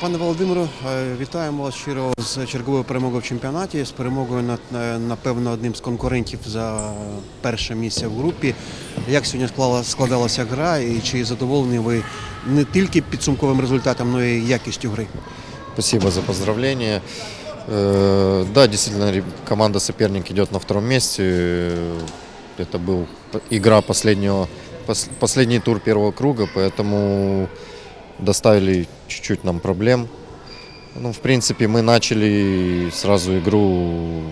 Пане Володимиро, е, вітаємо вас щиро з черговою перемогою в чемпіонаті, з перемогою над е, напевно одним з конкурентів за перше місце в групі. Як сьогодні склала- складалася гра і чи задоволені ви не тільки підсумковим результатом, але й якістю гри? Спасибо за поздравления. Э, Да, действительно, ре- команда соперник идет на втором месте. Э, Это был п- игра последнего, пос- последний тур первого круга, поэтому доставили чуть-чуть нам проблем. Ну, в принципе, мы начали сразу игру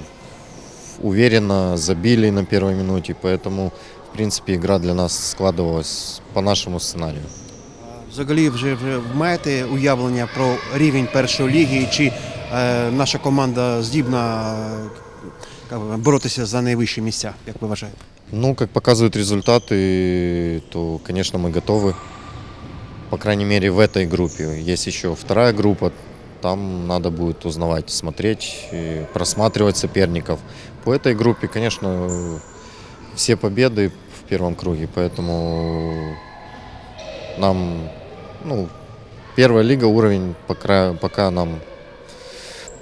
уверенно, забили на первой минуте, поэтому, в принципе, игра для нас складывалась по нашему сценарию. Взагалі, вже, вже маєте уявлення про рівень першої ліги, і чи е, наша команда здібна е, як би, боротися за найвищі місця, як ви вважаєте? Ну, как показывают результаты, то, конечно, мы готовы. По крайней мере, в этой группе. Есть еще вторая группа. Там надо будет узнавать, смотреть, и просматривать соперников. По этой группе, конечно, все победы в первом круге, поэтому нам, ну, первая лига уровень пока, пока нам,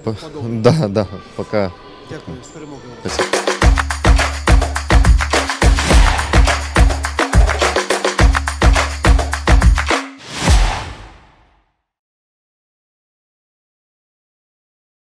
по- да, да, пока. Дякую, з перемогою.